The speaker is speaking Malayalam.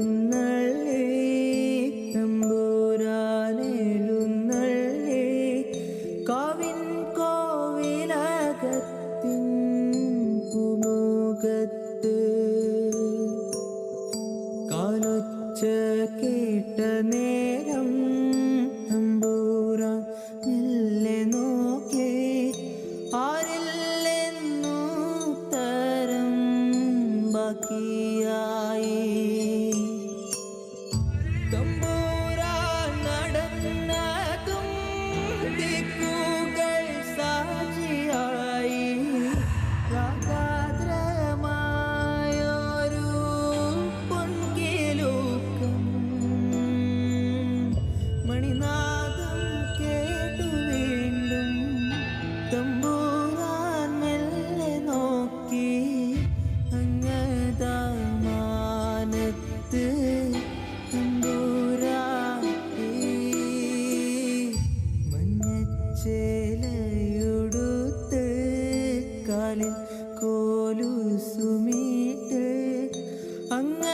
എഴുന്നള്ളി തമ്പൂരാൻ എഴുന്നള്ളി കാവിൻ കോവിലകത്തിൻ പുമുഖത്ത്. കാലുച്ച കേട്ട നേരം തമ്പൂരാൻ മെല്ലെ നോക്കി ആരില്ലെന്നു തരം ബാക്കി. തമ്പൂരാൻ കാലിൽ കോലു സുമീട്ട് അങ്ങ